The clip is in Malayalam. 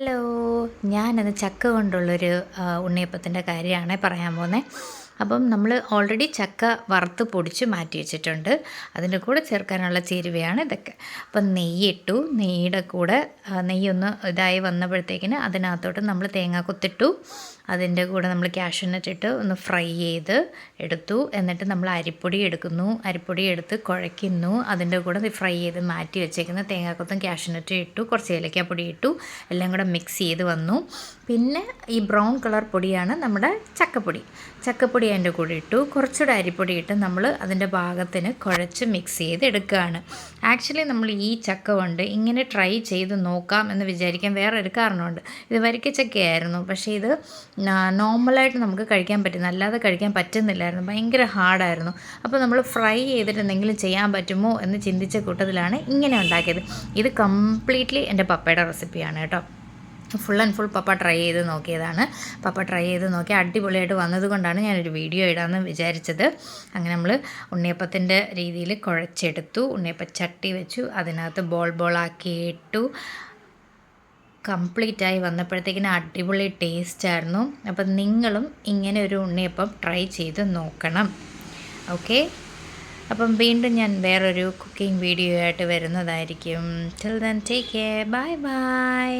ഹലോ. ഞാനത് ചക്ക കൊണ്ടുള്ളൊരു ഉണ്ണിയപ്പത്തിന്റെ കാര്യമാണ് പറയാൻ പോകുന്നത് അപ്പം നമ്മൾ ഓൾറെഡി ചക്ക വറുത്ത് പൊടിച്ച് മാറ്റി വെച്ചിട്ടുണ്ട്. അതിന്റെ കൂടെ ചേർക്കാനുള്ള ചേരുവയാണ് ഇതൊക്കെ. അപ്പം നെയ്യിട്ടു നെയ്യുടെ കൂടെ നെയ്യൊന്ന് ഇതായി വന്നപ്പോഴത്തേക്കിന് അതിനകത്തോട്ട് നമ്മൾ തേങ്ങ കൊത്തിട്ടു. അതിന്റെ കൂടെ നമ്മൾ കാഷ്യൂനട്ട് ഇട്ട് ഒന്ന് ഫ്രൈ ചെയ്ത് എടുത്തു. എന്നിട്ട് നമ്മൾ അരിപ്പൊടി എടുക്കുന്നു. അരിപ്പൊടി എടുത്ത് കുഴയ്ക്കുന്നു. അതിന്റെ കൂടെ ഫ്രൈ ചെയ്ത് മാറ്റി വെച്ചേക്കുന്ന തേങ്ങാക്കൊത്തും കാഷ്യൂനട്ടും ഇട്ടു കുറച്ച് ഏലക്കാപ്പൊടി ഇട്ടു. എല്ലാം കൂടെ മിക്സ് ചെയ്ത് വന്നു. പിന്നെ ഈ ബ്രൗൺ കളർ പൊടിയാണ് നമ്മുടെ ചക്കപ്പൊടി. ചക്കപ്പൊടി അതിന്റെ കൂടെ ഇട്ടു. കുറച്ചുകൂടെ അരിപ്പൊടി ഇട്ട് നമ്മൾ അതിന്റെ ഭാഗത്തിന് കുഴച്ച് മിക്സ് ചെയ്ത് എടുക്കുകയാണ്. ആക്ച്വലി നമ്മൾ ഈ ചക്ക കൊണ്ട് ഇങ്ങനെ ട്രൈ ചെയ്ത് നോക്കാം എന്ന് വിചാരിക്കാൻ വേറെ ഒരു കാരണമുണ്ട്. ഇത് വരിക്ക ചക്കയായിരുന്നു. പക്ഷേ ഇത് നോർമലായിട്ട് നമുക്ക് കഴിക്കാൻ പറ്റുന്ന അല്ലാതെ കഴിക്കാൻ പറ്റുന്നില്ലായിരുന്നു. ഭയങ്കര ഹാർഡായിരുന്നു അപ്പോൾ നമ്മൾ ഫ്രൈ ചെയ്തിട്ട് എന്തെങ്കിലും ചെയ്യാൻ പറ്റുമോ എന്ന് ചിന്തിച്ച കൂട്ടത്തിലാണ് ഇങ്ങനെ ഉണ്ടാക്കിയത്. ഇത് കംപ്ലീറ്റ്ലി എന്റെ പപ്പയുടെ റെസിപ്പിയാണ് കേട്ടോ. Full and full papa try ചെയ്ത് നോക്കിയതാണ്. പപ്പ ട്രൈ ചെയ്ത് നോക്കി അടിപൊളിയായിട്ട് വന്നതുകൊണ്ടാണ് ഞാനൊരു വീഡിയോ ഇടാമെന്ന് വിചാരിച്ചത്. അങ്ങനെ നമ്മൾ ഉണ്ണിയപ്പത്തിന്റെ രീതിയിൽ കുഴച്ചെടുത്തു. ഉണ്ണിയപ്പ ചട്ടി വെച്ചു. അതിനകത്ത് ബോൾ ബോളാക്കി ഇട്ടു. കംപ്ലീറ്റായി വന്നപ്പോഴത്തേക്കിന് അടിപൊളി ടേസ്റ്റ് ആയിരുന്നു. അപ്പം നിങ്ങളും ഇങ്ങനെ ഒരു ഉണ്ണിയപ്പം ട്രൈ ചെയ്ത് നോക്കണം. ഓക്കെ അപ്പം വീണ്ടും ഞാൻ വേറൊരു കുക്കിംഗ് വീഡിയോ ആയിട്ട് വരുന്നതായിരിക്കും. Till then take care bye bye